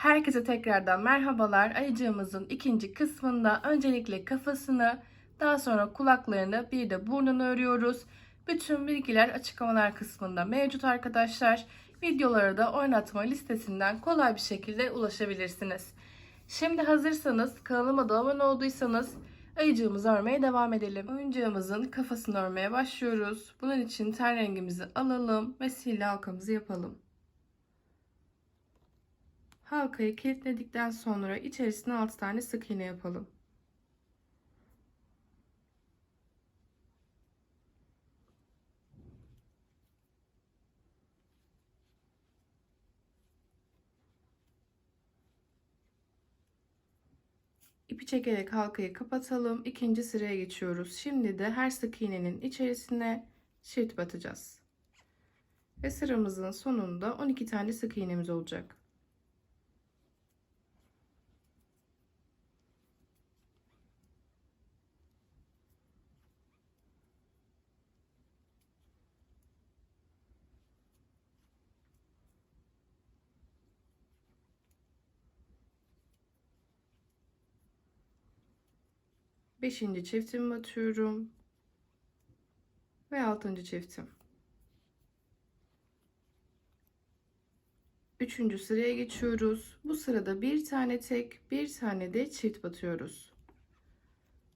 Herkese tekrardan merhabalar. Ayıcığımızın ikinci kısmında öncelikle kafasını, daha sonra kulaklarını, bir de burnunu örüyoruz. Bütün bilgiler açıklamalar kısmında mevcut arkadaşlar. Videolara da oynatma listesinden kolay bir şekilde ulaşabilirsiniz. Şimdi hazırsanız kanalıma da abone olduysanız ayıcığımızı örmeye devam edelim. Oyuncağımızın kafasını örmeye başlıyoruz. Bunun için ten rengimizi alalım ve sihirli halkamızı yapalım. Halkayı kilitledikten sonra içerisine 6 tane sık iğne yapalım. İpi çekerek halkayı kapatalım. İkinci sıraya geçiyoruz. Şimdi de her sık iğnenin içerisine çift batacağız. Ve sıramızın sonunda 12 tane sık iğnemiz olacak. Beşinci çiftimi batıyorum. Ve altıncı çiftim. Üçüncü sıraya geçiyoruz. Bu sırada bir tane tek, bir tane de çift batıyoruz.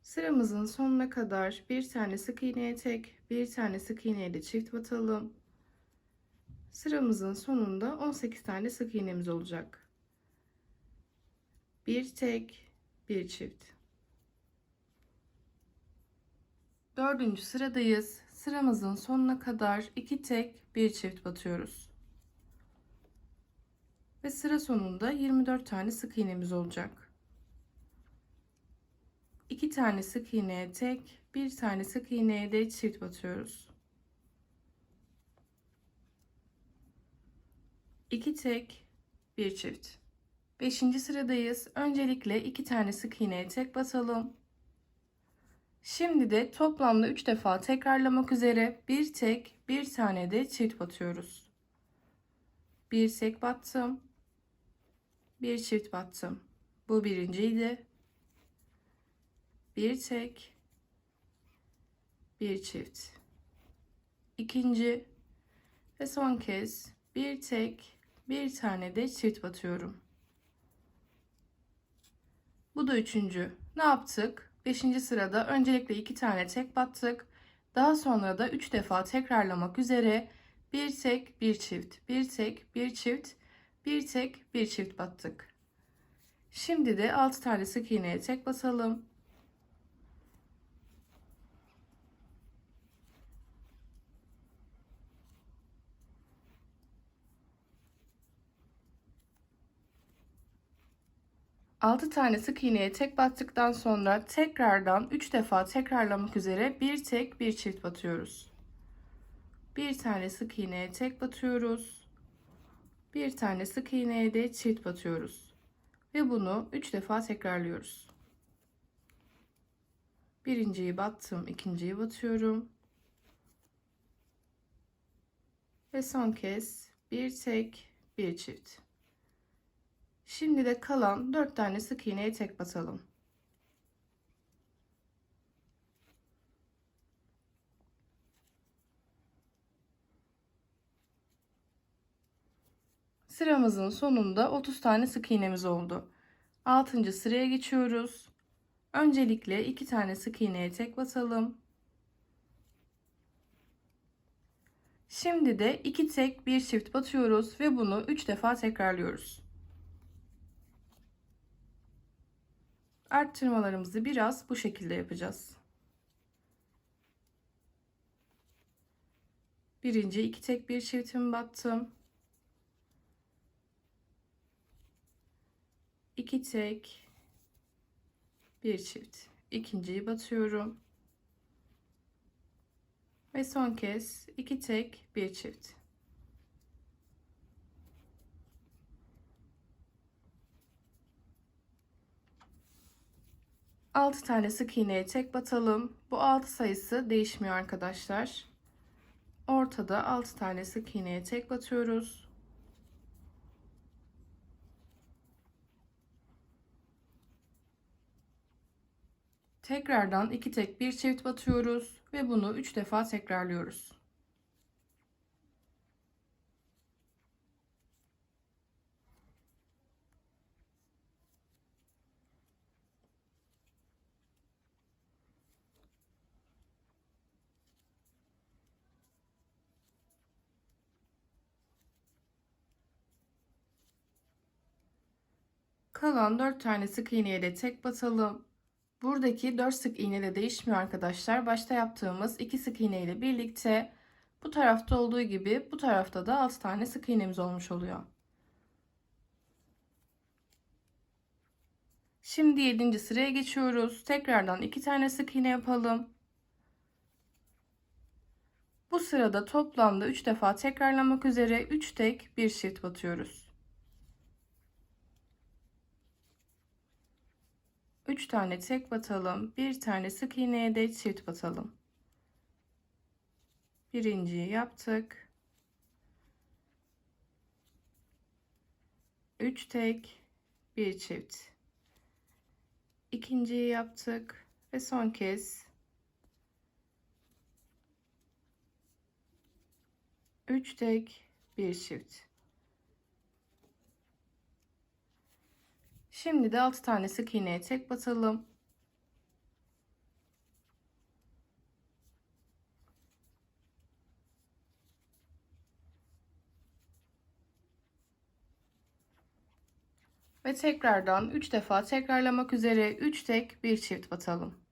Sıramızın sonuna kadar bir tane sık iğneye tek, bir tane sık iğneye de çift batalım. Sıramızın sonunda 18 tane sık iğnemiz olacak. Bir tek, bir çift. Dördüncü sıradayız. Sıramızın sonuna kadar iki tek bir çift batıyoruz. Ve sıra sonunda 24 tane sık iğnemiz olacak. 2 tane sık iğneye tek, bir tane sık iğneye de çift batıyoruz. 2 tek, bir çift. 5. sıradayız. Öncelikle 2 tane sık iğneye tek basalım. Şimdi de toplamda 3 defa tekrarlamak üzere bir tek bir tane de çift batıyoruz. Bir tek battım. Bir çift battım. Bu birinciydi. Bir tek bir çift. İkinci ve son kez bir tek bir tane de çift batıyorum. Bu da üçüncü. Ne yaptık? 5. sırada öncelikle 2 tane tek battık. Daha sonra da 3 defa tekrarlamak üzere bir tek bir çift, bir tek bir çift, bir tek bir çift battık. Şimdi de 6 tane sık iğneye tek basalım. Altı tane sık iğneye tek battıktan sonra tekrardan 3 defa tekrarlamak üzere bir tek bir çift batıyoruz. Bir tane sık iğneye tek batıyoruz. Bir tane sık iğneye de çift batıyoruz. Ve bunu 3 defa tekrarlıyoruz. Birinciyi battım, ikinciyi batıyorum. Ve son kez bir tek, bir çift. Şimdi de kalan 4 tane sık iğneye tek basalım. Sıramızın sonunda 30 tane sık iğnemiz oldu. 6. sıraya geçiyoruz. Öncelikle 2 tane sık iğneye tek basalım. Şimdi de 2 tek bir çift batıyoruz ve bunu 3 defa tekrarlıyoruz. Arttırmalarımızı biraz bu şekilde yapacağız. Birinci iki tek bir çiftimi battım. İki tek bir çift. İkinciyi batıyorum. Ve son kez iki tek bir çift. 6 tane sık iğneye tek batalım. Bu 6 sayısı değişmiyor arkadaşlar. Ortada 6 tane sık iğneye tek batıyoruz. Tekrardan 2 tek bir çift batıyoruz ve bunu 3 defa tekrarlıyoruz. Kalan 4 tane sık iğneye de tek batalım. Buradaki 4 sık iğne de değişmiyor arkadaşlar. Başta yaptığımız 2 sık iğne ile birlikte bu tarafta olduğu gibi bu tarafta da 6 tane sık iğnemiz olmuş oluyor. Şimdi 7. sıraya geçiyoruz. Tekrardan 2 tane sık iğne yapalım. Bu sırada toplamda 3 defa tekrarlamak üzere 3 tek bir çift batıyoruz. 3 tane tek batalım. Bir tane sık iğneye de çift batalım. Birinciyi yaptık. 3 tek, bir çift. İkinciyi yaptık ve son kez 3 tek, bir çift. Şimdi de 6 tane sık iğneye tek batalım. Ve tekrardan 3 defa tekrarlamak üzere 3 tek bir çift batalım.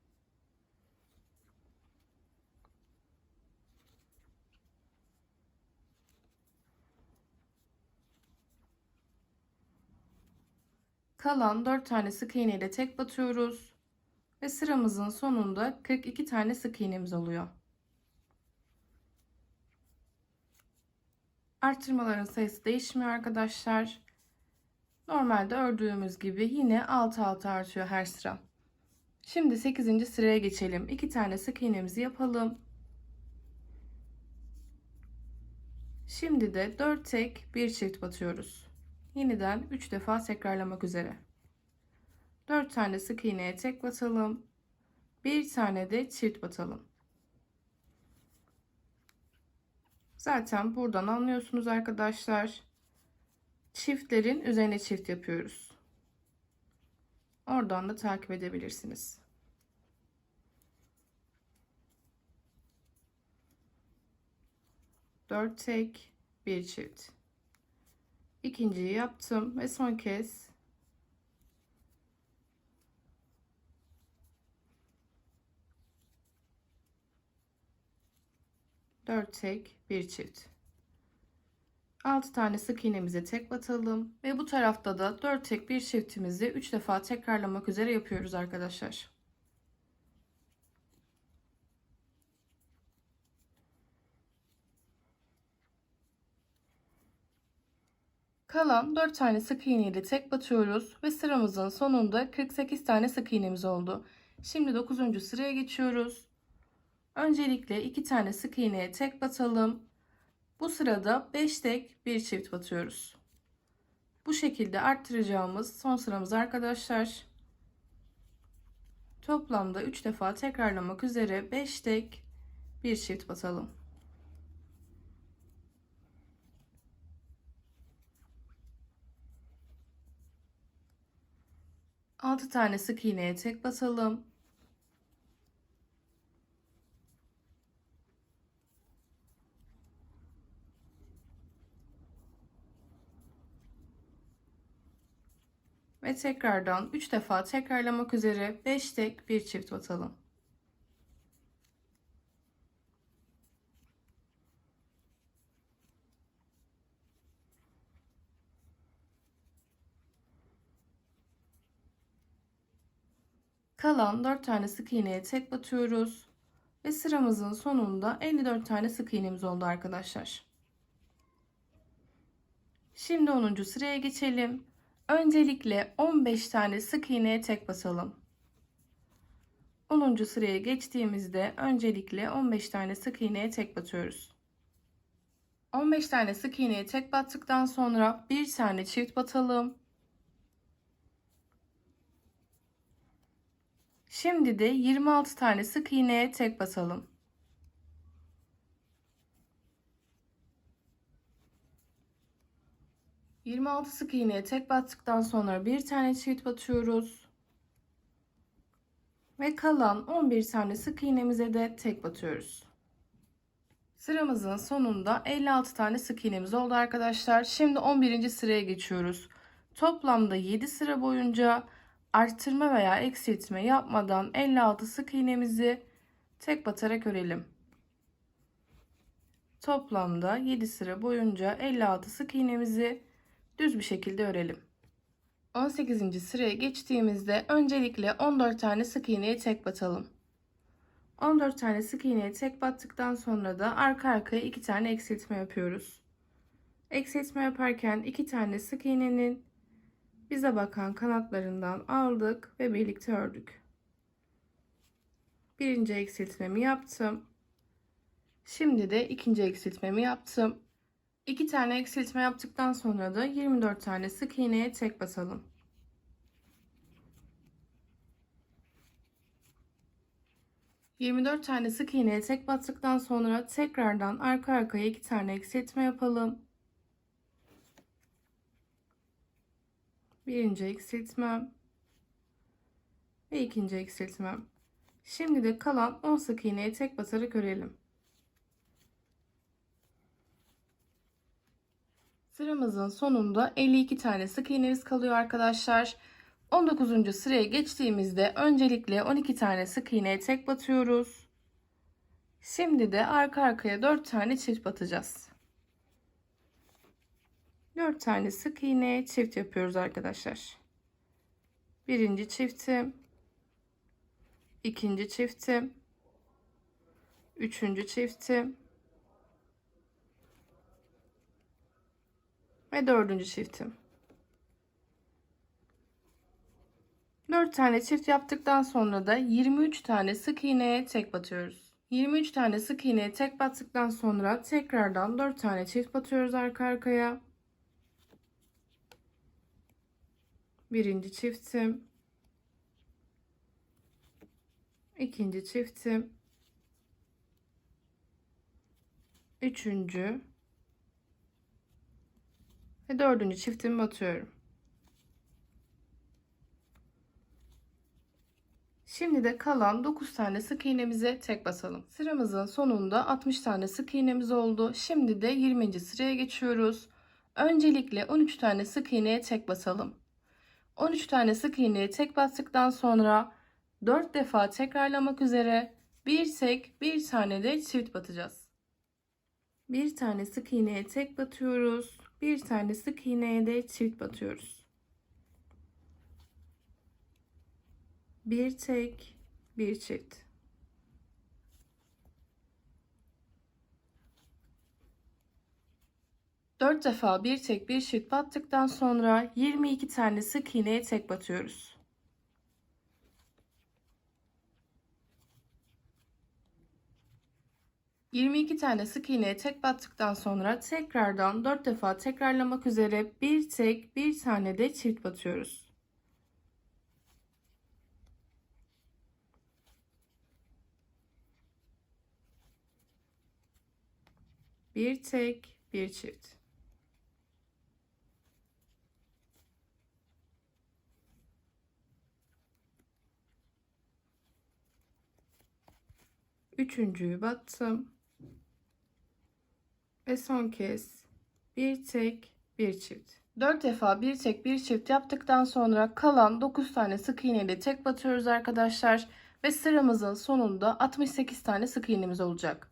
Kalan 4 tane sık iğne ile tek batıyoruz. Ve sıramızın sonunda 42 tane sık iğnemiz oluyor. Arttırmaların sayısı değişmiyor arkadaşlar. Normalde ördüğümüz gibi yine 6 6 artıyor her sıra. Şimdi 8. sıraya geçelim. 2 tane sık iğnemizi yapalım. Şimdi de 4 tek bir çift batıyoruz. Yeniden 3 defa tekrarlamak üzere. 4 tane sık iğneye tek batalım. Bir tane de çift batalım. Zaten buradan anlıyorsunuz arkadaşlar. Çiftlerin üzerine çift yapıyoruz. Oradan da takip edebilirsiniz. Dört tek, bir çift. İkinciyi yaptım ve son kez dört tek bir çift 6 tane sık iğnemize tek batalım ve bu tarafta da 4 tek bir çiftimizi 3 defa tekrarlamak üzere yapıyoruz arkadaşlar. Kalan 4 tane sık iğne ile tek batıyoruz ve sıramızın sonunda 48 tane sık iğnemiz oldu. Şimdi 9. sıraya geçiyoruz. Öncelikle 2 tane sık iğneye tek batalım. Bu sırada 5 tek bir çift batıyoruz. Bu şekilde arttıracağımız son sıramız arkadaşlar. Toplamda 3 defa tekrarlamak üzere 5 tek bir çift batalım. 6 tane sık iğneye tek basalım. Ve tekrardan 3 defa tekrarlamak üzere 5 tek bir çift batalım. Kalan 4 tane sık iğneye tek batıyoruz. Ve sıramızın sonunda 54 tane sık iğnemiz oldu arkadaşlar. Şimdi 10. sıraya geçelim. Öncelikle 15 tane sık iğneye tek basalım. 10. sıraya geçtiğimizde öncelikle 15 tane sık iğneye tek batıyoruz. 15 tane sık iğneye tek battıktan sonra bir tane çift batalım. Şimdi de 26 tane sık iğneye tek basalım. Yirmi altı sık iğneye tek battıktan sonra bir tane çift batıyoruz. Ve kalan 11 tane sık iğnemize de tek batıyoruz. Sıramızın sonunda 56 tane sık iğnemiz oldu arkadaşlar. Şimdi 11. sıraya geçiyoruz. Toplamda 7 sıra boyunca arttırma veya eksiltme yapmadan 56 sık iğnemizi tek batarak örelim. Toplamda 7 sıra boyunca 56 sık iğnemizi düz bir şekilde örelim. 18. sıraya geçtiğimizde öncelikle 14 tane sık iğneye tek batalım. 14 tane sık iğneye tek battıktan sonra da arka arkaya 2 tane eksiltme yapıyoruz. Eksiltme yaparken 2 tane sık iğnenin bize bakan kanatlarından aldık ve birlikte ördük. Birinci eksiltmemi yaptım. Şimdi de ikinci eksiltmemi yaptım. 2 tane eksiltme yaptıktan sonra da 24 tane sık iğneye tek basalım. ...24 tane sık iğneye tek battıktan sonra tekrardan arka arkaya 2 tane eksiltme yapalım. Birinci eksiltmem ve ikinci eksiltmem. Şimdi de kalan 10 sık iğneye tek batarak örelim. Sıramızın sonunda 52 tane sık iğnemiz kalıyor arkadaşlar. 19. sıraya geçtiğimizde öncelikle 12 tane sık iğneye tek batıyoruz. Şimdi de arka arkaya 4 tane çift batacağız. 4 tane sık iğne çift yapıyoruz arkadaşlar. Birinci çiftim, ikinci çiftim, üçüncü çiftim, ve dördüncü çiftim. 4 tane çift yaptıktan sonra da 23 tane sık iğneye tek batıyoruz. 23 tane sık iğneye tek battıktan sonra tekrardan 4 tane çift batıyoruz arka arkaya. Birinci çiftim. ikinci çiftim. Üçüncü ve dördüncü çiftimi batıyorum. Şimdi de kalan 9 tane sık iğnemize tek basalım. Sıramızın sonunda 60 tane sık iğnemiz oldu. Şimdi de 20. sıraya geçiyoruz. Öncelikle 13 tane sık iğneye tek basalım. 13 tane sık iğneye tek bastıktan sonra 4 defa tekrarlamak üzere bir tek bir tane de çift batacağız. Bir tane sık iğneye tek batıyoruz bir tane sık iğneye de çift batıyoruz. Bir tek, bir çift. Dört defa bir tek bir çift battıktan sonra 22 tane sık iğneye tek batıyoruz. 22 tane sık iğneye tek battıktan sonra tekrardan 4 defa tekrarlamak üzere bir tek bir tane de çift batıyoruz. Bir tek bir çift. Üçüncüyü battım. Ve son kez bir tek bir çift. 4 defa bir tek bir çift yaptıktan sonra kalan 9 tane sık iğne ile tek batıyoruz arkadaşlar. Ve sıramızın sonunda 68 tane sık iğnemiz olacak.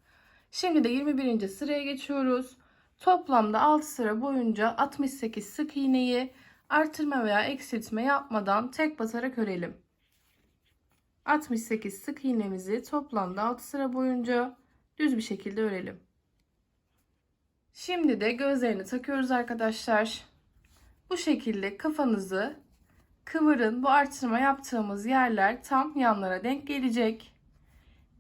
Şimdi de 21. sıraya geçiyoruz. Toplamda 6 sıra boyunca 68 sık iğneyi artırma veya eksiltme yapmadan tek batarak örelim. 68 sık iğnemizi toplamda 6 sıra boyunca düz bir şekilde örelim. Şimdi de gözlerini takıyoruz arkadaşlar. Bu şekilde kafanızı kıvırın. Bu artırma yaptığımız yerler tam yanlara denk gelecek.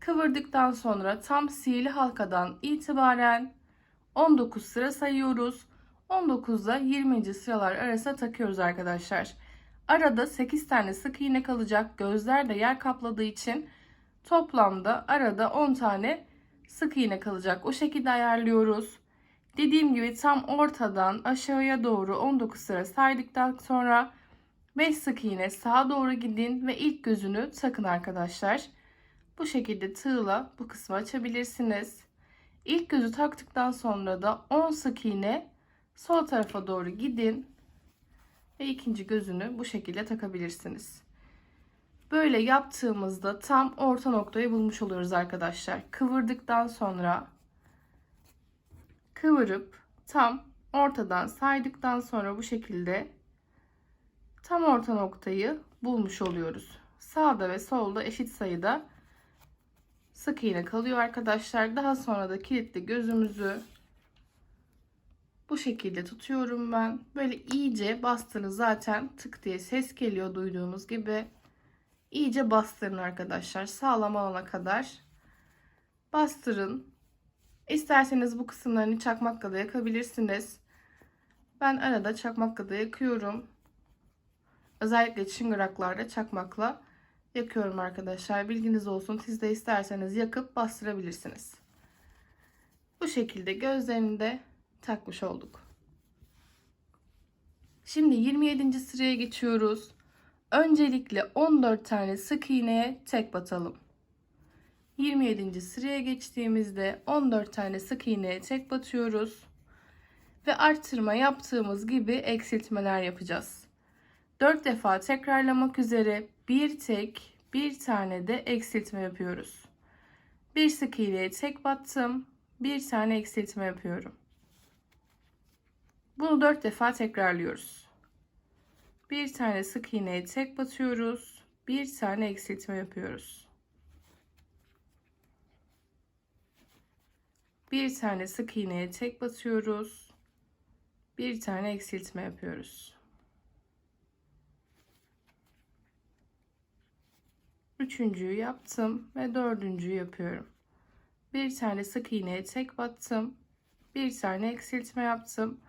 Kıvırdıktan sonra tam sihirli halkadan itibaren 19 sıra sayıyoruz. 19'da 20. sıralar arasında takıyoruz arkadaşlar. Arada 8 tane sık iğne kalacak. Gözler de yer kapladığı için toplamda arada 10 tane sık iğne kalacak. O şekilde ayarlıyoruz. Dediğim gibi tam ortadan aşağıya doğru 19 sıra saydıktan sonra 5 sık iğne sağa doğru gidin ve ilk gözünü takın arkadaşlar. Bu şekilde tığla bu kısmı açabilirsiniz. İlk gözü taktıktan sonra da 10 sık iğne sol tarafa doğru gidin ve ikinci gözünü bu şekilde takabilirsiniz. Böyle yaptığımızda tam orta noktayı bulmuş oluyoruz arkadaşlar. Kıvırdıktan sonra kıvırıp tam ortadan saydıktan sonra bu şekilde tam orta noktayı bulmuş oluyoruz. Sağda ve solda eşit sayıda sık iğne kalıyor arkadaşlar. Daha sonra da kilitli gözümüzü bu şekilde tutuyorum ben. Böyle iyice bastırın zaten tık diye ses geliyor duyduğunuz gibi. İyice bastırın arkadaşlar. Sağlam olana kadar bastırın. İsterseniz bu kısımlarını çakmakla da yakabilirsiniz. Ben arada çakmakla da yakıyorum. Özellikle çıngıraklarda çakmakla yakıyorum arkadaşlar. Bilginiz olsun. Siz de isterseniz yakıp bastırabilirsiniz. Bu şekilde gözlerini de takmış olduk. Şimdi 27. sıraya geçiyoruz. Öncelikle 14 tane sık iğneye tek batalım. 27. sıraya geçtiğimizde 14 tane sık iğneye tek batıyoruz. Ve arttırma yaptığımız gibi eksiltmeler yapacağız. 4 defa tekrarlamak üzere bir tek bir tane de eksiltme yapıyoruz. Bir sık iğneye tek battım. Bir tane eksiltme yapıyorum. Bunu 4 defa tekrarlıyoruz. Bir tane sık iğneye tek batıyoruz. Bir tane eksiltme yapıyoruz. Bir tane sık iğneye tek batıyoruz. Bir tane eksiltme yapıyoruz. Üçüncüyü yaptım ve dördüncüyü yapıyorum. Bir tane sık iğneye tek battım. Bir tane eksiltme yaptım.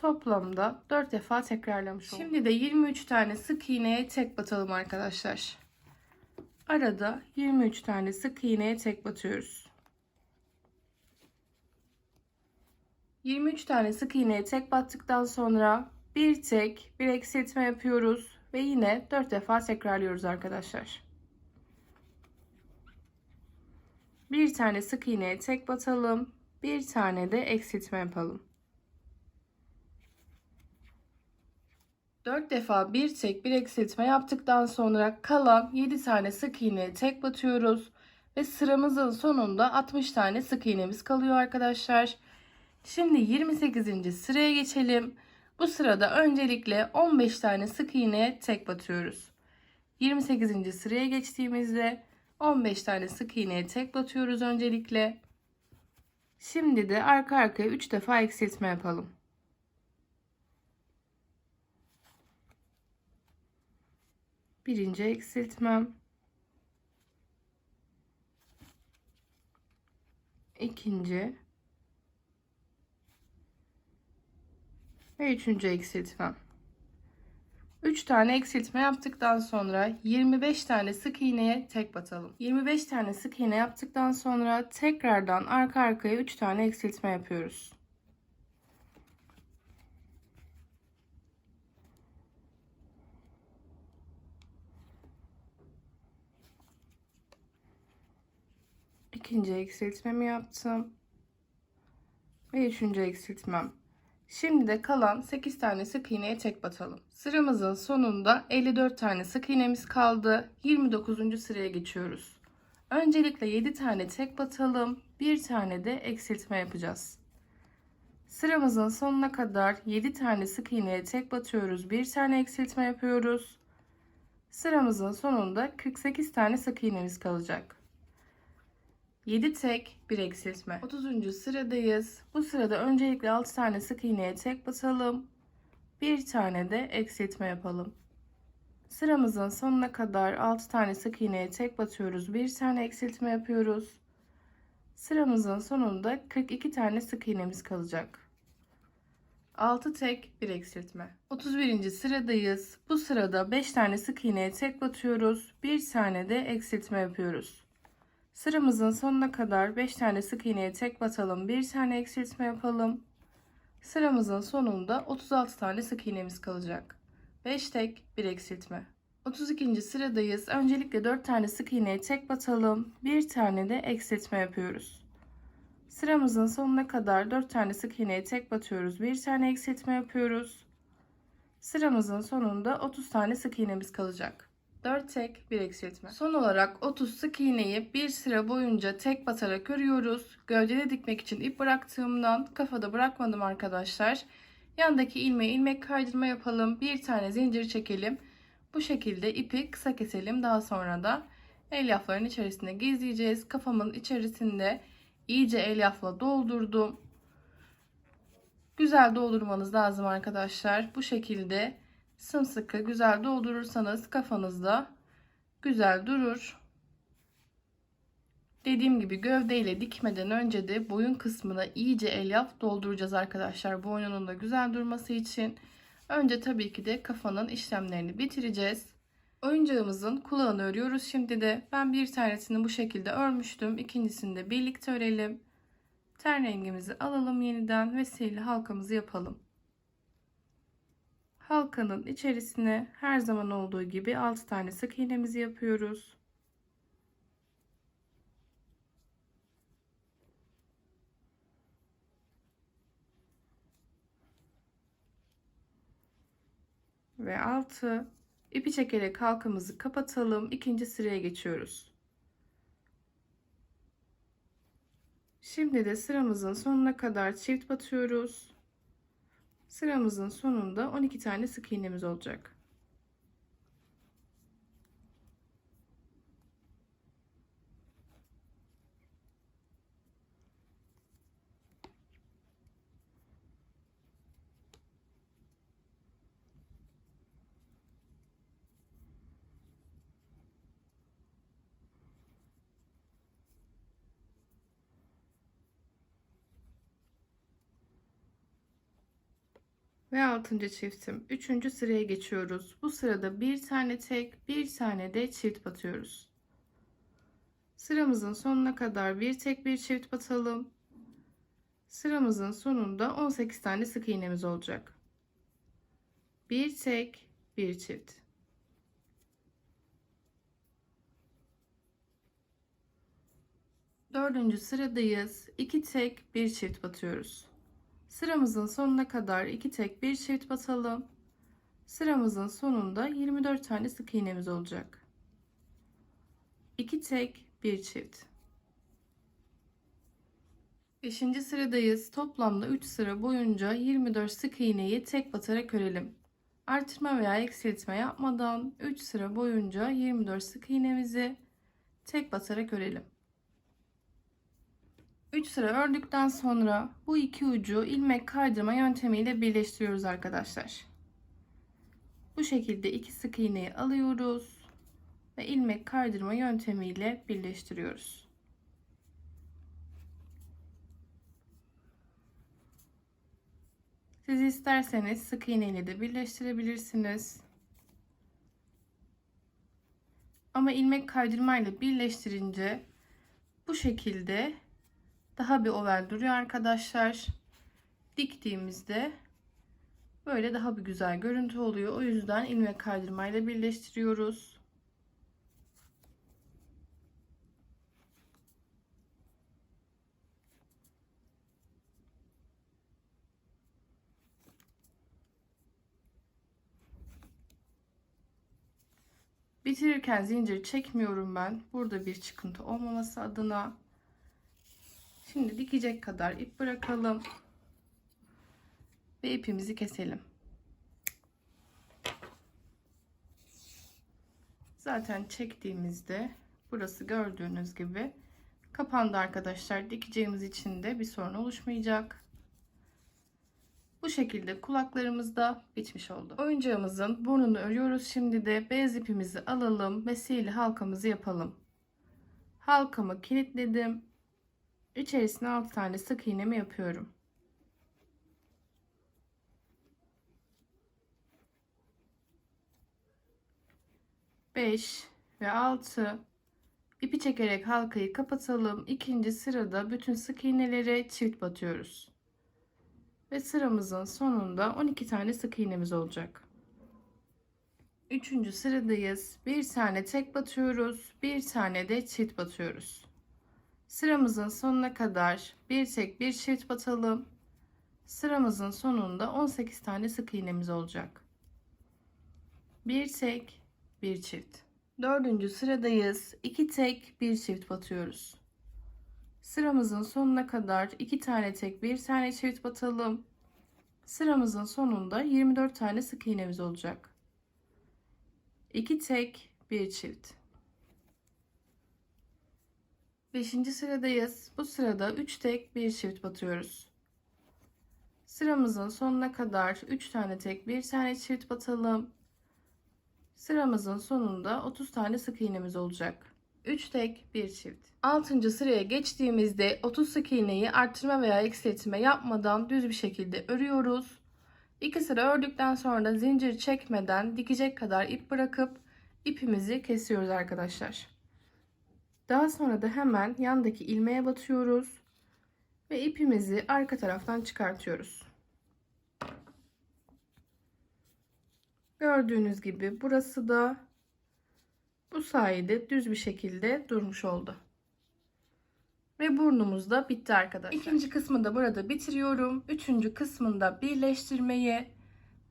Toplamda 4 defa tekrarlamış oldum. Şimdi de 23 tane sık iğneye tek batalım arkadaşlar. Arada 23 tane sık iğneye tek batıyoruz. 23 tane sık iğneye tek battıktan sonra bir tek bir eksiltme yapıyoruz ve yine 4 defa tekrarlıyoruz arkadaşlar. Bir tane sık iğneye tek batalım. Bir tane de eksiltme yapalım. 4 defa bir tek bir eksiltme yaptıktan sonra kalan 7 tane sık iğneye tek batıyoruz. Ve sıramızın sonunda 60 tane sık iğnemiz kalıyor arkadaşlar. Şimdi 28. sıraya geçelim. Bu sırada öncelikle 15 tane sık iğneye tek batıyoruz. 28. sıraya geçtiğimizde 15 tane sık iğneye tek batıyoruz öncelikle. Şimdi de arka arkaya 3 defa eksiltme yapalım. Birinci eksiltmem. ikinci ve üçüncü eksiltmem. 3 tane eksiltme yaptıktan sonra 25 tane sık iğneye tek batalım. 25 tane sık iğne yaptıktan sonra tekrardan arka arkaya 3 tane eksiltme yapıyoruz. İkinci eksiltmemi yaptım. Ve üçüncü eksiltmem. Şimdi de kalan 8 tane sık iğneye tek batalım. Sıramızın sonunda 54 tane sık iğnemiz kaldı. 29. sıraya geçiyoruz. Öncelikle 7 tane tek batalım. Bir tane de eksiltme yapacağız. Sıramızın sonuna kadar 7 tane sık iğneye tek batıyoruz. Bir tane eksiltme yapıyoruz. Sıramızın sonunda 48 tane sık iğnemiz kalacak. 7 tek, 1 eksiltme. 30. sıradayız. Bu sırada öncelikle 6 tane sık iğneye tek basalım. Bir tane de eksiltme yapalım. Sıramızın sonuna kadar 6 tane sık iğneye tek batıyoruz. Bir tane eksiltme yapıyoruz. Sıramızın sonunda 42 tane sık iğnemiz kalacak. 6 tek 1 eksiltme. 31. sıradayız. Bu sırada 5 tane sık iğneye tek batıyoruz. 1 tane de eksiltme yapıyoruz. Sıramızın sonuna kadar 5 tane sık iğneye tek batalım. 1 tane eksiltme yapalım. Sıramızın sonunda 36 tane sık iğnemiz kalacak. 5 tek 1 eksiltme. 32. sıradayız. Öncelikle 4 tane sık iğneye tek batalım. 1 tane de eksiltme yapıyoruz. Sıramızın sonuna kadar 4 tane sık iğneye tek batıyoruz. 1 tane eksiltme yapıyoruz. Sıramızın sonunda 30 tane sık iğnemiz kalacak. 4 tek 1 eksiltme. Son olarak 30 sık iğneyi bir sıra boyunca tek batarak örüyoruz. Gövdede dikmek için ip bıraktığımdan kafada bırakmadım arkadaşlar. Yandaki ilmeğe ilmek kaydırma yapalım. Bir tane zincir çekelim. Bu şekilde ipi kısa keselim. Daha sonra da elyafların içerisine gizleyeceğiz. Kafamın içerisinde iyice elyafla doldurdum. Güzel doldurmanız lazım arkadaşlar. Bu şekilde sımsıkı güzel doldurursanız kafanızda güzel durur. Dediğim gibi gövdeyle dikmeden önce de boyun kısmına iyice elyaf dolduracağız arkadaşlar. Boynunun da güzel durması için. Önce tabii ki de kafanın işlemlerini bitireceğiz. Oyuncağımızın kulağını örüyoruz şimdi de. Ben bir tanesini bu şekilde örmüştüm. İkincisini de birlikte örelim. Ten rengimizi alalım yeniden ve sihirli halkamızı yapalım. Halkanın içerisine her zaman olduğu gibi 6 tane sık iğnemizi yapıyoruz. Ve 6 ipi çekerek halkamızı kapatalım. İkinci sıraya geçiyoruz. Şimdi de sıramızın sonuna kadar çift batıyoruz. Sıramızın sonunda 12 tane sık iğnemiz olacak. Ve altıncı çiftim. Üçüncü sıraya geçiyoruz. Bu sırada bir tane tek, bir tane de çift batıyoruz. Sıramızın sonuna kadar bir tek bir çift batalım. Sıramızın sonunda 18 tane sık iğnemiz olacak. Bir tek, bir çift. Dördüncü sıradayız. İki tek, bir çift batıyoruz. Sıramızın sonuna kadar iki tek bir çift batalım. Sıramızın sonunda 24 tane sık iğnemiz olacak. 2 tek bir çift. 5. sıradayız. Toplamda 3 sıra boyunca 24 sık iğneyi tek batarak örelim. Artırma veya eksiltme yapmadan 3 sıra boyunca 24 sık iğnemizi tek batarak örelim. 3 sıra ördükten sonra bu iki ucu ilmek kaydırma yöntemiyle birleştiriyoruz arkadaşlar. Bu şekilde iki sık iğneyi alıyoruz ve ilmek kaydırma yöntemiyle birleştiriyoruz. Siz isterseniz sık iğneyle de birleştirebilirsiniz. Ama ilmek kaydırmayla birleştirince bu şekilde daha bir oval duruyor arkadaşlar. Diktiğimizde böyle daha bir güzel görüntü oluyor. O yüzden ilmek kaydırmayla birleştiriyoruz. Bitirirken zincir çekmiyorum ben. Burada bir çıkıntı olmaması adına. Şimdi dikecek kadar ip bırakalım. Ve ipimizi keselim. Zaten çektiğimizde burası gördüğünüz gibi kapandı arkadaşlar. Dikeceğimiz için de bir sorun oluşmayacak. Bu şekilde kulaklarımız da bitmiş oldu. Oyuncağımızın burnunu örüyoruz. Şimdi de beyaz ipimizi alalım ve sihirli halkamızı yapalım. Halkamı kilitledim içerisine 6 tane sık iğnemi yapıyorum. Beş ve altı ipi çekerek halkayı kapatalım. İkinci sırada bütün sık iğnelere çift batıyoruz. Ve sıramızın sonunda 12 tane sık iğnemiz olacak. Üçüncü sıradayız. Bir tane tek batıyoruz. Bir tane de çift batıyoruz. Sıramızın sonuna kadar bir tek bir çift batalım. Sıramızın sonunda 18 tane sık iğnemiz olacak. Bir tek, bir çift. Dördüncü sıradayız. İki tek, bir çift batıyoruz. Sıramızın sonuna kadar iki tane tek, bir tane çift batalım. Sıramızın sonunda 24 tane sık iğnemiz olacak. 2 tek, bir çift. Beşinci sıradayız. Bu sırada 3 tek, bir çift batıyoruz. Sıramızın sonuna kadar 3 tane tek, bir tane çift batalım. Sıramızın sonunda 30 tane sık iğnemiz olacak. 3 tek, bir çift. 6. sıraya geçtiğimizde 30 sık iğneyi arttırma veya eksiltme yapmadan düz bir şekilde örüyoruz. 2 sıra ördükten sonra zincir çekmeden dikecek kadar ip bırakıp ipimizi kesiyoruz arkadaşlar. Daha sonra da hemen yandaki ilmeğe batıyoruz ve ipimizi arka taraftan çıkartıyoruz. Gördüğünüz gibi burası da bu sayede düz bir şekilde durmuş oldu. Ve burnumuz da bitti arkadaşlar. İkinci kısmı da burada bitiriyorum. Üçüncü kısmında birleştirmeyi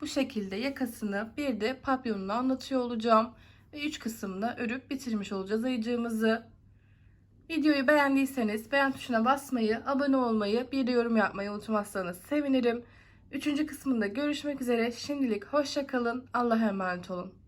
bu şekilde yakasını bir de papyonunu anlatıyor olacağım. Ve üç kısımda örüp bitirmiş olacağız ayıcığımızı. Videoyu beğendiyseniz beğen tuşuna basmayı, abone olmayı, bir de yorum yapmayı unutmazsanız sevinirim. Üçüncü kısmında görüşmek üzere. Şimdilik hoşça kalın. Allah'a emanet olun.